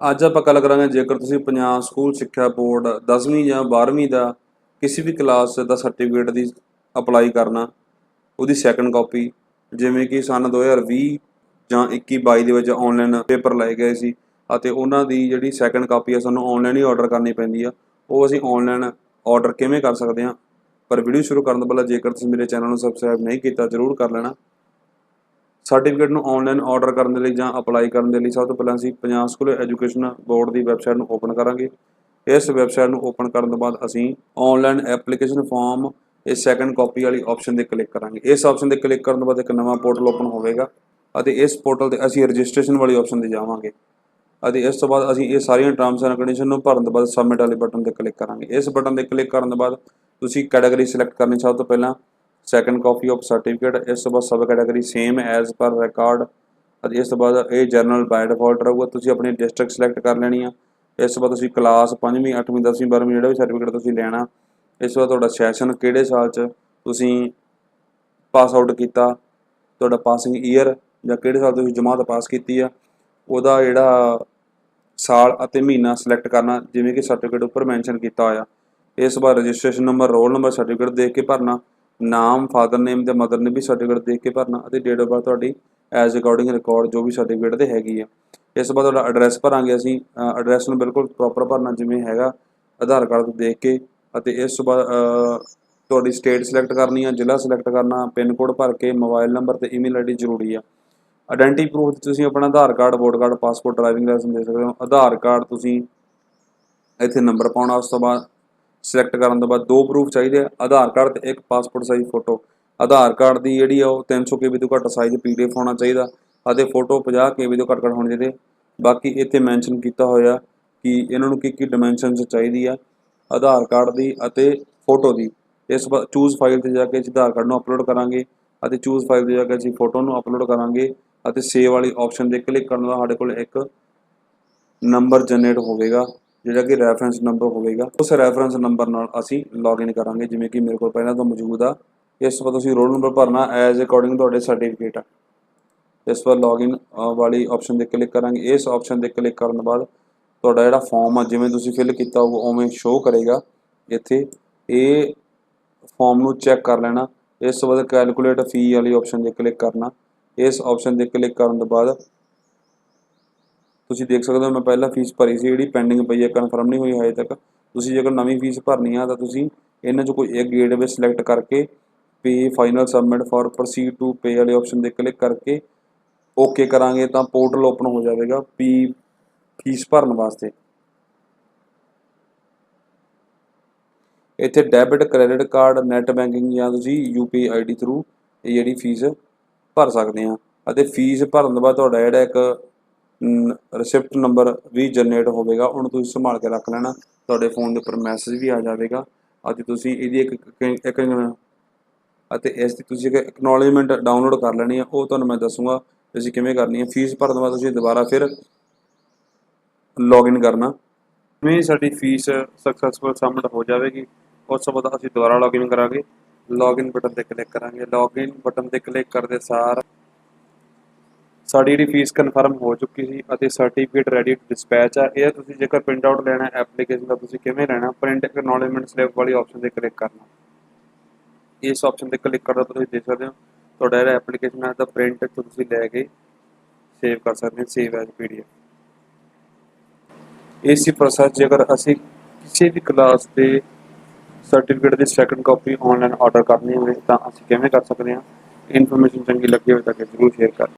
ਅੱਜ ਆਪਾਂ ਗੱਲ ਕਰਾਂਗੇ ਜੇਕਰ ਤੁਸੀਂ ਪੰਜਾਬ ਸਕੂਲ ਸਿੱਖਿਆ ਬੋਰਡ 10ਵੀਂ ਜਾਂ 12ਵੀਂ ਦਾ ਕਿਸੇ ਵੀ ਕਲਾਸ ਦਾ ਸਰਟੀਫਿਕੇਟ ਦੀ ਅਪਲਾਈ ਕਰਨਾ, ਉਹਦੀ ਸੈਕੰਡ ਕਾਪੀ ਜਿਵੇਂ ਕਿ ਸਨ 2020 ਜਾਂ 21 22 ਦੇ ਵਿੱਚ ਆਨਲਾਈਨ ਪੇਪਰ ਲਏ ਗਏ ਸੀ ਅਤੇ ਉਹਨਾਂ ਦੀ ਜਿਹੜੀ ਸੈਕੰਡ ਕਾਪੀ ਆ, ਸਾਨੂੰ ਆਨਲਾਈਨ ਹੀ ਆਰਡਰ ਕਰਨੀ ਪੈਂਦੀ ਆ। ਉਹ ਅਸੀਂ ਆਨਲਾਈਨ ਆਰਡਰ ਕਿਵੇਂ ਕਰ ਸਕਦੇ ਹਾਂ? ਪਰ ਵੀਡੀਓ ਸ਼ੁਰੂ ਕਰਨ ਤੋਂ ਪਹਿਲਾਂ ਜੇਕਰ ਤੁਸੀਂ ਮੇਰੇ ਚੈਨਲ ਨੂੰ ਸਬਸਕ੍ਰਾਈਬ ਨਹੀਂ ਕੀਤਾ, ਜ਼ਰੂਰ ਕਰ ਲੈਣਾ। ਸਰਟੀਫਿਕੇਟ ਨੂੰ ਆਨਲਾਈਨ ਆਰਡਰ ਕਰਨ ਦੇ ਲਈ ਜਾਂ ਅਪਲਾਈ ਕਰਨ ਦੇ ਲਈ ਸਭ ਤੋਂ ਪਹਿਲਾਂ ਅਸੀਂ ਪੰਜਾਬ ਸਕੂਲ ਐਜੂਕੇਸ਼ਨ ਬੋਰਡ ਦੀ ਵੈਬਸਾਈਟ ਨੂੰ ਓਪਨ ਕਰਾਂਗੇ। ਇਸ ਵੈਬਸਾਈਟ ਨੂੰ ਓਪਨ ਕਰਨ ਤੋਂ ਬਾਅਦ ਅਸੀਂ ਆਨਲਾਈਨ ਐਪਲੀਕੇਸ਼ਨ ਫਾਰਮ ਇਸ ਸੈਕੰਡ ਕਾਪੀ ਵਾਲੀ ਆਪਸ਼ਨ ਤੇ ਕਲਿੱਕ ਕਰਾਂਗੇ। ਇਸ ਆਪਸ਼ਨ ਤੇ ਕਲਿੱਕ ਕਰਨ ਤੋਂ ਬਾਅਦ ਇੱਕ ਨਵਾਂ ਪੋਰਟਲ ਓਪਨ ਹੋਵੇਗਾ ਅਤੇ ਇਸ ਪੋਰਟਲ ਤੇ ਅਸੀਂ ਰਜਿਸਟ੍ਰੇਸ਼ਨ ਵਾਲੀ ਆਪਸ਼ਨ ਤੇ ਜਾਵਾਂਗੇ। ਅਤੇ ਇਸ ਤੋਂ ਬਾਅਦ ਅਸੀਂ ਇਹ ਸਾਰੀਆਂ ਟਰਮਸ ਐਂਡ ਕੰਡੀਸ਼ਨ ਨੂੰ ਭਰਨ ਤੋਂ ਬਾਅਦ ਸਬਮਿਟ ਵਾਲੇ ਬਟਨ ਤੇ ਕਲਿੱਕ ਕਰਾਂਗੇ। ਇਸ ਬਟਨ ਤੇ ਕਲਿੱਕ ਕਰਨ ਤੋਂ ਬਾਅਦ ਤੁਸੀਂ ਕੈਟਾਗਰੀ ਸਿਲੈਕਟ ਕਰਨੀ ਸਭ ਤੋਂ ਪਹਿਲਾਂ ਸੈਕੰਡ ਕਾਪੀ ਆਫ ਸਰਟੀਫਿਕੇਟ ਇਸ ਤੋਂ ਬਾਅਦ sub category same as per record ਅਤੇ ਇਸ ਤੋਂ ਬਾਅਦ ਇਹ ਜਰਨਲ ਬਾਈ ਡਿਫਾਲਟ ਰਹੂਗਾ, ਤੁਸੀਂ ਆਪਣੀ ਡਿਸਟ੍ਰਿਕਟ ਸਿਲੈਕਟ ਕਰ ਲੈਣੀ ਆ। ਇਸ ਤੋਂ ਬਾਅਦ ਤੁਸੀਂ ਕਲਾਸ 5ਵੀਂ 8ਵੀਂ 10ਵੀਂ 12ਵੀਂ ਜਿਹੜਾ ਵੀ ਸਰਟੀਫਿਕੇਟ ਤੁਸੀਂ ਲੈਣਾ, ਇਸ ਤੋਂ ਬਾਅਦ ਤੁਹਾਡਾ ਸੈਸ਼ਨ ਕਿਹੜੇ ਸਾਲ 'ਚ ਤੁਸੀਂ ਪਾਸ ਆਊਟ ਕੀਤਾ, ਤੁਹਾਡਾ ਪਾਸਿੰਗ ਈਅਰ ਜਾਂ ਕਿਹੜੇ ਸਾਲ ਤੁਸੀਂ ਜਮਾਤ ਪਾਸ ਕੀਤੀ ਆ, ਉਹਦਾ ਜਿਹੜਾ ਸਾਲ ਅਤੇ ਮਹੀਨਾ ਸਿਲੈਕਟ ਕਰਨਾ, ਜਿਵੇਂ ਕਿ ਸਰਟੀਫਿਕੇਟ ਉੱਪਰ ਮੈਂਸ਼ਨ ਕੀਤਾ ਹੋਇਆ। ਇਸ ਵਾਰ registration number roll number certificate ਦੇਖ ਕੇ ਭਰਨਾ ਨਾਮ ਫਾਦਰ ਨੇਮ ਤੇ ਮਦਰ ਨੇ ਵੀ ਸਰਟੀਫਿਕੇਟ ਦੇਖ ਕੇ ਭਰਨਾ ਅਤੇ ਡੇਟ ਆਫ ਬਰਥ ਤੁਹਾਡੀ ਐਜ਼ ਅਕੋਰਡਿੰਗ ਰਿਕਾਰਡ ਜੋ ਵੀ ਸਰਟੀਫਿਕੇਟ ਤੇ ਹੈਗੀ ਆ। ਇਸ ਤੋਂ ਬਾਅਦ ਤੁਹਾਡਾ ਐਡਰੈਸ ਭਰਾਂਗੇ ਅਸੀਂ। ਐਡਰੈਸ ਨੂੰ ਬਿਲਕੁਲ ਪ੍ਰੋਪਰ ਭਰਨਾ ਜਿਵੇਂ ਹੈਗਾ, ਆਧਾਰ ਕਾਰਡ ਤੋਂ ਦੇਖ ਕੇ ਅਤੇ ਇਸ ਤੋਂ ਬਾਅਦ ਤੁਹਾਡੀ ਸਟੇਟ ਸਿਲੈਕਟ ਕਰਨੀ ਆ, ਜ਼ਿਲ੍ਹਾ ਸਿਲੈਕਟ ਕਰਨਾ, ਪਿੰਨ ਕੋਡ ਭਰ ਕੇ ਮੋਬਾਈਲ ਨੰਬਰ ਤੇ ਈਮੇਲ ਆਈਡੀ ਜ਼ਰੂਰੀ ਆ। ਆਇਡੈਂਟੀ ਪ੍ਰੂਫ ਤੁਸੀਂ ਆਪਣਾ Aadhaar card vote card passport driving licence ਦੇ ਸਕਦੇ ਹੋ। ਆਧਾਰ ਕਾਰਡ ਤੁਸੀਂ ਇੱਥੇ ਨੰਬਰ ਪਾਉਣਾ, ਉਸ ਤੋਂ ਬਾਅਦ ਸਿਲੈਕਟ ਕਰਨ ਤੋਂ ਬਾਅਦ ਦੋ ਪ੍ਰੂਫ ਚਾਹੀਦੇ ਆ, ਆਧਾਰ ਕਾਰਡ ਤੇ ਇੱਕ passport size photo Aadhaar card ਦੀ ਜਿਹੜੀ ਆ ਉਹ 300 ਕੇਬੀ ਤੋਂ ਘੱਟ ਸਾਈਜ਼ ਪੀਡੀਐਫ ਹੋਣਾ ਚਾਹੀਦਾ ਅਤੇ ਫੋਟੋ 50 ਕੇਬੀ ਤੋਂ ਘੱਟ ਘੱਟ ਹੋਣੀ ਚਾਹੀਦੀ। ਬਾਕੀ ਇੱਥੇ ਮੈਂਸ਼ਨ ਕੀਤਾ ਹੋਇਆ ਕਿ ਇਹਨਾਂ ਨੂੰ ਕੀ ਕੀ ਡਾਈਮੈਂਸ਼ਨਸ ਚਾਹੀਦੀ ਆ, ਆਧਾਰ ਕਾਰਡ ਦੀ ਅਤੇ ਫੋਟੋ ਦੀ। ਇਸ ਚੂਜ਼ ਫਾਈਲ ਤੇ ਜਾ ਕੇ ਅਸੀਂ ਆਧਾਰ ਕਾਰਡ ਨੂੰ ਅਪਲੋਡ ਕਰਾਂਗੇ ਅਤੇ ਚੂਜ਼ ਫਾਈਲ ਤੇ ਜਾ ਕੇ ਅਸੀਂ ਫੋਟੋ ਨੂੰ ਅਪਲੋਡ ਕਰਾਂਗੇ ਅਤੇ ਸੇਵ ਵਾਲੀ ਆਪਸ਼ਨ ਤੇ ਕਲਿੱਕ ਕਰਨ ਦਾ ਸਾਡੇ ਕੋਲ ਇੱਕ ਨੰਬਰ ਜਨਰੇਟ ਹੋਵੇਗਾ। ਜਿਹੜਾ ਕਿ ਰੈਫਰੈਂਸ ਨੰਬਰ ਹੋਵੇਗਾ, ਉਸ ਰੈਫਰੈਂਸ ਨੰਬਰ ਨਾਲ ਅਸੀਂ ਲੌਗਇਨ ਕਰਾਂਗੇ, ਜਿਵੇਂ ਕਿ ਮੇਰੇ ਕੋਲ ਪਹਿਲਾਂ ਤੋਂ ਮੌਜੂਦ ਆ। ਇਸ ਤੋਂ ਬਾਅਦ ਤੁਸੀਂ ਰੋਲ ਨੰਬਰ ਭਰਨਾ ਐਜ਼ ਅਕੋਰਡਿੰਗ ਤੁਹਾਡੇ ਸਰਟੀਫਿਕੇਟ ਆ। ਇਸ ਵਾਰ ਲੌਗਇਨ ਵਾਲੀ ਆਪਸ਼ਨ ਤੇ ਕਲਿੱਕ ਕਰਾਂਗੇ। ਇਸ ਆਪਸ਼ਨ ਤੇ ਕਲਿੱਕ ਕਰਨ ਤੋਂ ਬਾਅਦ ਤੁਹਾਡਾ ਜਿਹੜਾ ਫਾਰਮ ਆ, ਜਿਵੇਂ ਤੁਸੀਂ ਫਿਲ ਕੀਤਾ, ਉਹ ਉਵੇਂ ਸ਼ੋਅ ਕਰੇਗਾ। ਇੱਥੇ ਇਹ ਫਾਰਮ ਨੂੰ ਚੈੱਕ ਕਰ ਲੈਣਾ। ਇਸ ਤੋਂ ਬਾਅਦ ਕੈਲਕੂਲੇਟ ਫੀ ਵਾਲੀ ਆਪਸ਼ਨ ਤੇ ਕਲਿੱਕ ਕਰਨਾ। ਇਸ ਆਪਸ਼ਨ ਤੇ ਕਲਿੱਕ ਕਰਨ ਤੋਂ ਬਾਅਦ ਤੁਸੀਂ ਦੇਖ ਸਕਦੇ ਹੋ ਮੈਂ ਪਹਿਲਾਂ ਫੀਸ ਭਰੀ ਸੀ, ਜਿਹੜੀ ਪੈਂਡਿੰਗ ਪਈ ਹੈ ਕਨਫਰਮ ਨਹੀਂ ਹੋਈ ਹਜੇ ਤੱਕ। ਤੁਸੀਂ ਜੇਕਰ ਨਵੀਂ ਫੀਸ ਭਰਨੀ ਆ, ਤਾਂ ਤੁਸੀਂ ਇਹਨਾਂ ਚੋਂ ਕੋਈ ਇੱਕ ਗੇਟਵੇ ਸਿਲੈਕਟ ਕਰਕੇ pay final submit for proceed to pay ਵਾਲੇ ਆਪਸ਼ਨ ਤੇ ਕਲਿੱਕ ਕਰਕੇ ਓਕੇ ਕਰਾਂਗੇ, ਤਾਂ ਪੋਰਟਲ ਓਪਨ ਹੋ ਜਾਵੇਗਾ ਪੀ ਫੀਸ ਭਰਨ ਵਾਸਤੇ। ਇੱਥੇ debit credit card net banking ਜਾਂ ਤੁਸੀਂ ਯੂਪੀ ਆਈਡੀ ਥਰੂ ਇਹ ਜਿਹੜੀ ਫੀਸ ਭਰ ਸਕਦੇ ਆ। ਅਤੇ ਫੀਸ ਭਰਨ ਤੋਂ ਬਾਅਦ ਤੁਹਾਡਾ ਜਿਹੜਾ ਇੱਕ ਰਿਸਿਪਟ ਨੰਬਰ ਵੀ ਜਨਰੇਟ ਹੋਵੇਗਾ, ਉਹਨੂੰ ਤੁਸੀਂ ਸੰਭਾਲ ਕੇ ਰੱਖ ਲੈਣਾ, ਤੁਹਾਡੇ ਫੋਨ ਦੇ ਉੱਪਰ ਮੈਸੇਜ ਵੀ ਆ ਜਾਵੇਗਾ। ਅਤੇ ਤੁਸੀਂ ਇਹਦੀ ਇੱਕ ਇੱਕ- ਅਤੇ ਇਸ ਦੀ ਤੁਸੀਂ ਇੱਕ ਐਕਨੋਲੇਜਮੈਂਟ ਡਾਊਨਲੋਡ ਕਰ ਲੈਣੀ ਹੈ ਉਹ ਤੁਹਾਨੂੰ ਮੈਂ ਦੱਸੂਗਾ, ਤੁਸੀਂ ਕਿਵੇਂ ਕਰਨੀ ਹੈ ਫੀਸ ਭਰਨ ਤੋਂ ਬਾਅਦ ਤੁਸੀਂ ਦੁਬਾਰਾ ਫਿਰ ਲੌਗਇਨ ਕਰਨਾ। ਜਿਵੇਂ ਸਾਡੀ ਫੀਸ ਸਕਸੈਸਫੁਲ ਸਬਮਿਟ ਹੋ ਜਾਵੇਗੀ, ਉਸ ਤੋਂ ਬਾਅਦ ਅਸੀਂ ਦੁਬਾਰਾ ਲੌਗਇਨ ਕਰਾਂਗੇ। ਲੌਗਇਨ ਬਟਨ ਤੇ ਕਲਿੱਕ ਕਰਾਂਗੇ। ਲੌਗਇਨ ਬਟਨ ਤੇ ਕਲਿੱਕ ਕਰਦੇ ਸਾਰ ਸਾਡੀ ਜਿਹੜੀ ਫੀਸ ਕਨਫਰਮ ਹੋ ਚੁੱਕੀ ਸੀ ਅਤੇ ਸਰਟੀਫਿਕੇਟ ਰੈਡੀ ਟੂ ਡਿਸਪੈਚ ਆ, ਇਹ ਤੁਸੀਂ ਜੇਕਰ ਪ੍ਰਿੰਟ ਆਊਟ ਲੈਣਾ ਹੈ ਐਪਲੀਕੇਸ਼ਨ ਦਾ, ਤੁਸੀਂ ਕਿਵੇਂ ਲੈਣਾ? ਪ੍ਰਿੰਟ ਐਕਨੋਲੇਜਮੈਂਟ ਸਲਿੱਪ ਵਾਲੀ ਆਪਸ਼ਨ ਤੇ ਕਲਿੱਕ ਕਰਨਾ। ਇਸ ਆਪਸ਼ਨ ਤੇ ਕਲਿੱਕ ਕਰਦਾ ਤੁਸੀਂ ਦੇਖ ਸਕਦੇ ਹੋ, ਤੁਹਾਡਾ ਜਿਹੜਾ ਐਪਲੀਕੇਸ਼ਨ ਹੈ, ਤਾਂ ਪ੍ਰਿੰਟ ਤੁਸੀਂ ਲੈ ਕੇ ਸੇਵ ਕਰ ਸਕਦੇ ਹੋ ਸੇਵ ਐਜ਼ ਪੀਡੀਐਫ ਇਸੇ ਪ੍ਰੋਸੈਸ ਜੇਕਰ ਅਸੀਂ ਕਿਸੇ ਵੀ ਕਲਾਸ ਦੇ ਸਰਟੀਫਿਕੇਟ ਦੀ ਸੈਕੰਡ ਕਾਪੀ ਆਨਲਾਈਨ ਆਰਡਰ ਕਰਨੀ ਹੋਵੇ, ਤਾਂ ਅਸੀਂ ਕਿਵੇਂ ਕਰ ਸਕਦੇ ਹਾਂ? ਇਨਫੋਰਮੇਸ਼ਨ ਚੰਗੀ ਲੱਗੀ ਹੋਵੇ ਤਾਂ ਜਰੂਰ ਸ਼ੇਅਰ ਕਰ